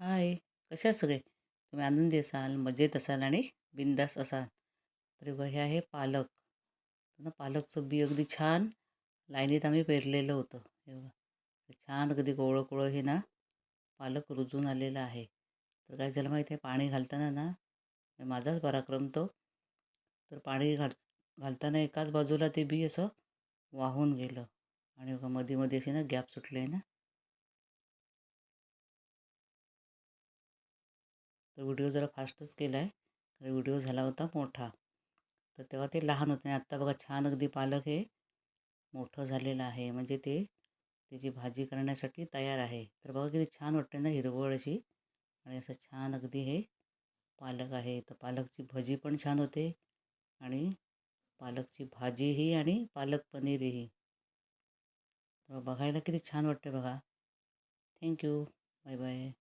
हाय कशा सगळे? तुम्ही आनंदी असाल मजेत असाल आणि बिंदास असाल. तर बघा हे आहे पालक. ना पालकचं बी अगदी छान लाईनीत आम्ही पेरलेलं होतं. हे छान अगदी कोवळं कोवळं हे ना पालक रुजून आलेलं आहे. तर काय झालं माहिती आहे? पाणी घालताना ना माझाच पराक्रम तो. तर पाणी घाल घालताना एकाच बाजूला ते बी असं वाहून गेलं. आणि मध्ये मध्ये असे ना गॅप सुटले आहे ना. तर व्हिडिओ जरा फास्टच केला आहे कारण व्हिडिओ झाला होता मोठा. तर तेव्हा ते लहान होते. आणि आत्ता बघा छान अगदी पालक हे मोठं झालेलं आहे. म्हणजे ते त्याची भाजी करण्यासाठी तयार आहे. तर बघा किती छान वाटते ना हिरवळ अशी. आणि असं छान अगदी हे पालक आहे. तर पालकची भजी पण छान होते. आणि पालकची भाजीही आणि पालक पनीरही. तर बघायला किती छान वाटते बघा. Thank you. Bye bye.